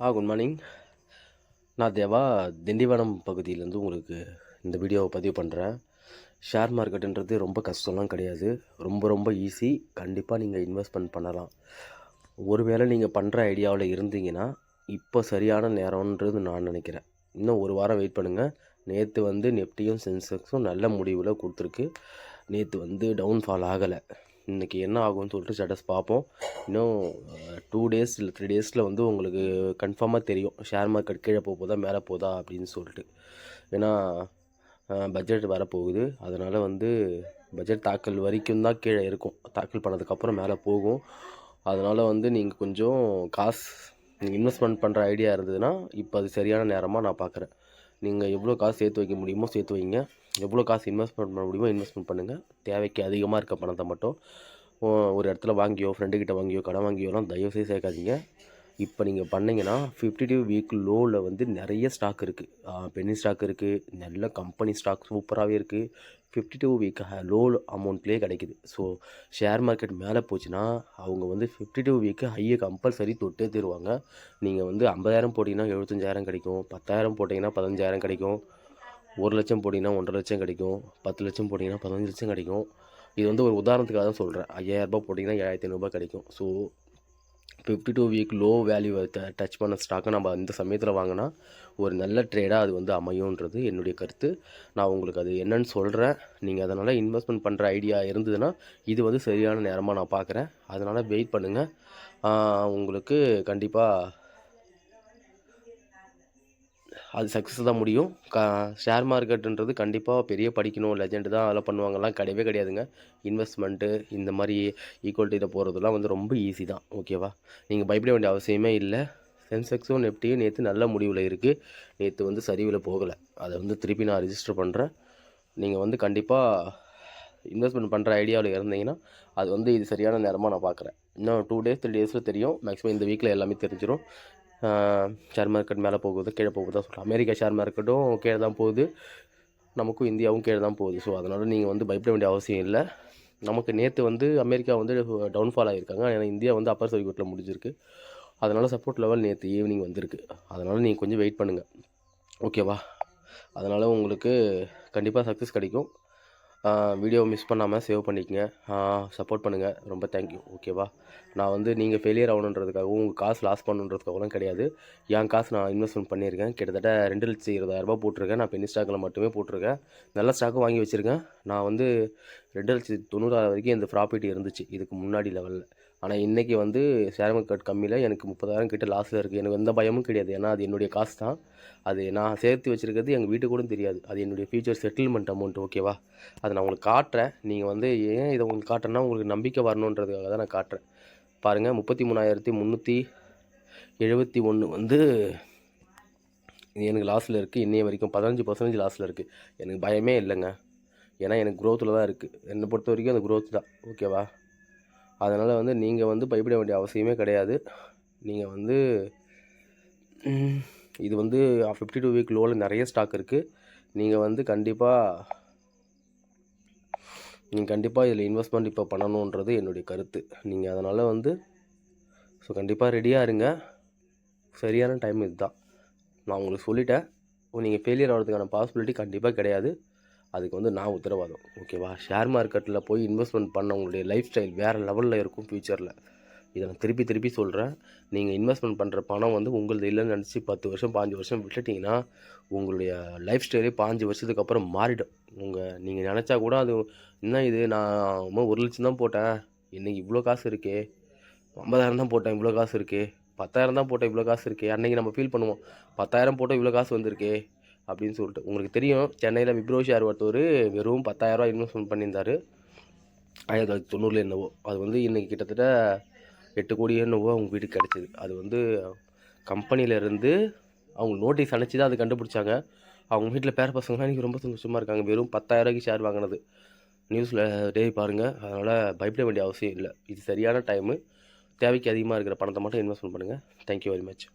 ஆ good morning நான் தேவா திண்டிவனம் பகுதியிலேருந்து உங்களுக்கு இந்த வீடியோவை பதிவு பண்ணுறேன் ஷேர் மார்க்கெட்டுன்றது ரொம்ப கஷ்டம்லாம் கிடையாது. ரொம்ப ரொம்ப ஈஸி கண்டிப்பாக நீங்கள் இன்வெஸ்ட்மெண்ட் பண்ணலாம். ஒருவேளை நீங்கள் பண்ணுற ஐடியாவில் இருந்தீங்கன்னா இப்போ சரியான நேரம்ன்றது நான் நினைக்கிறேன். இன்னும் ஒரு வாரம் வெயிட் பண்ணுங்கள் நேற்று வந்து நெப்டியும் சென்செக்ஸும் நல்ல முடிவில் கொடுத்துருக்கு. நேற்று வந்து டவுன்ஃபால் ஆகலை. இன்றைக்கி என்ன ஆகும்னு சொல்லிட்டு ஸ்டேட்டஸ் பார்ப்போம். இன்னும் டூ டேஸ் இல்லை த்ரீ டேஸில் வந்து உங்களுக்கு கன்ஃபார்மாக தெரியும். ஷேர் மார்க்கெட் கீழே போக போதா மேலே போதா அப்படின்னு சொல்லிட்டு. ஏன்னா பட்ஜெட் வரப்போகுது. அதனால் வந்து பட்ஜெட் தாக்கல் வரைக்கும் தான் கீழே இருக்கும். தாக்கல் பண்ணதுக்கப்புறம் மேலே போகும். அதனால் வந்து நீங்கள் கொஞ்சம் காசு நீங்கள் இன்வெஸ்ட்மெண்ட் பண்ணுற ஐடியா இருந்ததுன்னா இப்போ அது சரியான நேரமாக நான் பார்க்குறேன் நீங்கள் எவ்வளோ காசு சேர்த்து வைக்க முடியுமோ சேர்த்து வைங்க. எவ்வளோ காசு இன்வெஸ்ட்மெண்ட் பண்ண முடியுமோ இன்வெஸ்ட்மெண்ட் பண்ணுங்கள் தேவைக்கு அதிகமாக இருக்க பணத்தை மட்டும் ஒரு இடத்துல வாங்கியோ ஃப்ரெண்டுக்கிட்ட வாங்கியோ கடன் வாங்கியோலாம் தயவுசெய்து சேர்க்காதீங்க. இப்போ நீங்கள் பண்ணிங்கன்னா ஃபிஃப்டி டூ வீக் லோவில் வந்து நிறைய ஸ்டாக் இருக்குது பெனி ஸ்டாக் இருக்குது நல்ல கம்பெனி ஸ்டாக் சூப்பராகவே இருக்குது ஃபிஃப்டி டூ வீக் லோ அமௌண்ட்லேயே கிடைக்குது. ஸோ ஷேர் மார்க்கெட் மேலே போச்சுன்னா அவங்க வந்து ஃபிஃப்டி டூ வீக்கு ஹையை கம்பல்சரி தொட்டே தருவாங்க. நீங்கள் வந்து ஐம்பதாயிரம் போட்டிங்கன்னா எழுபத்தஞ்சாயிரம் கிடைக்கும். பத்தாயிரம் போட்டிங்கன்னா பதினஞ்சாயிரம் கிடைக்கும். ஒரு லட்சம் போட்டிங்கன்னா ஒன்றரை லட்சம் கிடைக்கும். பத்து லட்சம் போட்டிங்கன்னா பதினஞ்சு லட்சம் கிடைக்கும். இது வந்து ஒரு உதாரணத்துக்காக தான் சொல்கிறேன் ஐயாயிரரூபா போட்டிங்கன்னா ஏழாயிரத்தி ஐநூறுபா கிடைக்கும். So fifty two week low value touch பண்ண ஸ்டாக்கை நம்ம இந்த சமயத்தில் வாங்கினா ஒரு நல்ல ட்ரேடாக அது வந்து அமையுன்றது என்னுடைய கருத்து. நான் உங்களுக்கு அது என்னன்னு சொல்கிறேன் நீங்கள் அதனால் இன்வெஸ்ட்மெண்ட் பண்ணுற ஐடியா இருந்ததுன்னா இது வந்து சரியான நேரமாக நான் பார்க்குறேன் அதனால் வெயிட் பண்ணுங்கள் உங்களுக்கு கண்டிப்பாக அது சக்ஸஸ் தான் முடியும். க ஷேர் மார்க்கெட்டுன்றது கண்டிப்பாக பெரிய படிக்கணும். லெஜெண்டு தான் அதெல்லாம் பண்ணுவாங்கலாம் கிடையவே கிடையாதுங்க. இன்வெஸ்ட்மெண்ட்டு இந்த மாதிரி ஈக்குவல்ட்டியில் போகிறதுலாம் வந்து ரொம்ப ஈஸி தான். ஓகேவா நீங்கள் பயப்பட வேண்டிய அவசியமே இல்லை. சென்செக்ஸும் நெப்டியும் நேற்று நல்ல முடிவில் இருக்குது நேற்று வந்து சரிவில் போகலை. அதை வந்து திருப்பி நான் ரிஜிஸ்டர் பண்ணுறேன் நீங்கள் வந்து கண்டிப்பாக இன்வெஸ்ட்மெண்ட் பண்ணுற ஐடியாவில் இருந்தீங்கன்னா அது வந்து இது சரியான நேரமாக நான் பார்க்குறேன் இன்னும் டூ டேஸ் த்ரீ டேஸில் தெரியும். மேக்ஸிமம் இந்த வீக்கில் எல்லாமே தெரிஞ்சிடும் ஷேர் மார்க்கெட் மேலே போகுது கீழே போகுதா சொல்கிறேன் அமெரிக்கா ஷேர் மார்க்கெட்டும் கீழே தான் போகுது. நமக்கும் இந்தியாவும் கீழே தான் போகுது. ஸோ அதனால் நீங்கள் வந்து பயப்பட வேண்டிய அவசியம் இல்லை. நமக்கு நேற்று வந்து அமெரிக்கா வந்து டவுன்ஃபால் ஆகியிருக்காங்க ஏன்னா இந்தியா வந்து அப்பர் சர்க்கியூட்டில் முடிஞ்சிருக்கு. அதனால் சப்போர்ட் லெவல் நேற்று ஈவினிங் வந்திருக்கு. அதனால் நீங்கள் கொஞ்சம் வெயிட் பண்ணுங்கள் ஓகேவா அதனால் உங்களுக்கு கண்டிப்பாக சக்ஸஸ் கிடைக்கும். வீடியோ மிஸ் பண்ணாமல் சேவ் பண்ணிக்கங்க. சப்போர்ட் பண்ணுங்கள் ரொம்ப தேங்க்யூ ஓகேவா நான் வந்து நீங்கள் ஃபெயிலியர் ஆகணுன்றதுக்காகவும் உங்கள் காசு லாஸ் பண்ணுன்றதுக்காகவும் கிடையாது. என் காசு நான் இன்வெஸ்ட்மெண்ட் பண்ணியிருக்கேன். கிட்டத்தட்ட ரெண்டு லட்சம் இருபதாயிரரூபா போட்டிருக்கேன். நான் பென்னி ஸ்டாக்கில் மட்டுமே போட்டிருக்கேன். நல்ல ஸ்டாக்கும் வாங்கி வச்சுருக்கேன். நான் வந்து ரெண்டு லட்சத்தி தொண்ணூறாயிரம் வரைக்கும் இந்த ப்ராஃபிட் இருந்துச்சு. இதுக்கு முன்னாடி லெவலில் ஆனால் இன்றைக்கி வந்து ஷேர் மார்க்கெட் கம்மியில் எனக்கு முப்பதாயிரம் கிட்ட லாஸில் இருக்குது எனக்கு எந்த பயமும் கிடையாது. ஏன்னா அது என்னுடைய காசு தான். அது நான் சேர்த்து வச்சுருக்கிறது எங்கள் வீட்டுக்கூட கூட தெரியாது. அது என்னுடைய ஃபியூச்சர் செட்டில்மெண்ட் அமௌண்ட் ஓகேவா அதை நான் உங்களுக்கு காட்டுறேன். நீங்கள் வந்து ஏன் இதை உங்களுக்கு காட்டுறேன்னா உங்களுக்கு நம்பிக்கை வரணுன்றதுக்காக தான் நான் காட்டுறேன். பாருங்கள் முப்பத்தி மூணாயிரத்தி முந்நூற்றி எழுபத்தி ஒன்று வந்து இது எனக்கு லாஸில் இருக்குது இன்னைய வரைக்கும் பதினஞ்சு பர்சன்டேஜ் லாஸில் இருக்குது எனக்கு பயமே இல்லைங்க. ஏன்னா எனக்கு க்ரோத்தில் தான் இருக்குது என்னை பொறுத்த வரைக்கும் அந்த க்ரோத் தான். ஓகேவா அதனால் வந்து நீங்கள் வந்து பயப்பட வேண்டிய அவசியமே கிடையாது. நீங்கள் வந்து இது வந்து ஃபிஃப்டி டூ வீக் லோவில் நிறைய ஸ்டாக் இருக்குது நீங்கள் வந்து கண்டிப்பாக நீங்கள் கண்டிப்பாக இதில் இன்வெஸ்ட்மெண்ட் இப்போ பண்ணணுன்றது என்னுடைய கருத்து. நீங்கள் அதனால் வந்து ஸோ கண்டிப்பாக ரெடியாக இருங்க. சரியான டைம் இதுதான். நான் உங்களுக்கு சொல்லிட்டேன். நீங்கள் ஃபெயிலியர் ஆகிறதுக்கான பாசிபிலிட்டி கண்டிப்பாக கிடையாது. அதுக்கு வந்து நான் உத்தரவாதம் ஓகேவா? ஷேர் மார்க்கெட்டில் போய் இன்வெஸ்ட்மெண்ட் பண்ண உங்களுடைய லைஃப் ஸ்டைல் வேறு லெவலில் இருக்கும் ஃப்யூச்சரில். இதை நான் திருப்பி திருப்பி சொல்கிறேன் நீங்கள் இன்வெஸ்ட்மெண்ட் பண்ணுற பணம் வந்து உங்களது இல்லைன்னு நினச்சி பத்து வருஷம் பாஞ்சு வருஷம் விட்டுட்டிங்கன்னா உங்களுடைய லைஃப் ஸ்டைலே பாஞ்சு வருஷத்துக்கு அப்புறம் மாறிடும். உங்கள் நீங்கள் நினச்சா கூட அது என்ன இது நான் ஒரு லட்சம் தான் போட்டேன். இன்றைக்கி இவ்வளோ காசு இருக்கே. ஐம்பதாயிரம் தான் போட்டேன் இவ்வளோ காசு இருக்கே. பத்தாயிரம் தான் போட்டேன் இவ்வளோ காசு இருக்கே. அன்னைக்கு நம்ம ஃபீல் பண்ணுவோம் பத்தாயிரம் போட்டால் இவ்வளோ காசு வந்திருக்கே. அப்படின்னு சொல்லிட்டு. உங்களுக்கு தெரியும் சென்னையில் விப்ரோ ஷேர் ஒருத்தவர் வெறும் பத்தாயிரரூவா இன்வெஸ்ட்மெண்ட் பண்ணியிருந்தார். ஆயிரத்தி தொள்ளாயிரத்தி தொண்ணூறில் என்னவோ. அது வந்து இன்றைக்கி கிட்டத்தட்ட எட்டு கோடி என்னவோ அவங்க வீட்டுக்கு கிடச்சிது. அது வந்து கம்பெனியிலேருந்து அவங்க நோட்டீஸ் அனுப்பிச்சு தான் அது கண்டுபிடிச்சாங்க. அவங்க வீட்டில் பேர பசங்களாம் இன்றைக்கி ரொம்ப சந்தோஷமாக இருக்காங்க. வெறும் பத்தாயிரரூவாய்க்கு ஷேர் வாங்கினது. நியூஸில் டெய்லி பாருங்கள் அதனால் பயப்பட வேண்டிய அவசியம் இல்லை. இது சரியான டைமு தேவைக்கு அதிகமாக இருக்கிற பணத்தை மட்டும் இன்வெஸ்ட்மெண்ட் பண்ணுங்கள் தேங்க்யூ வெரி மச்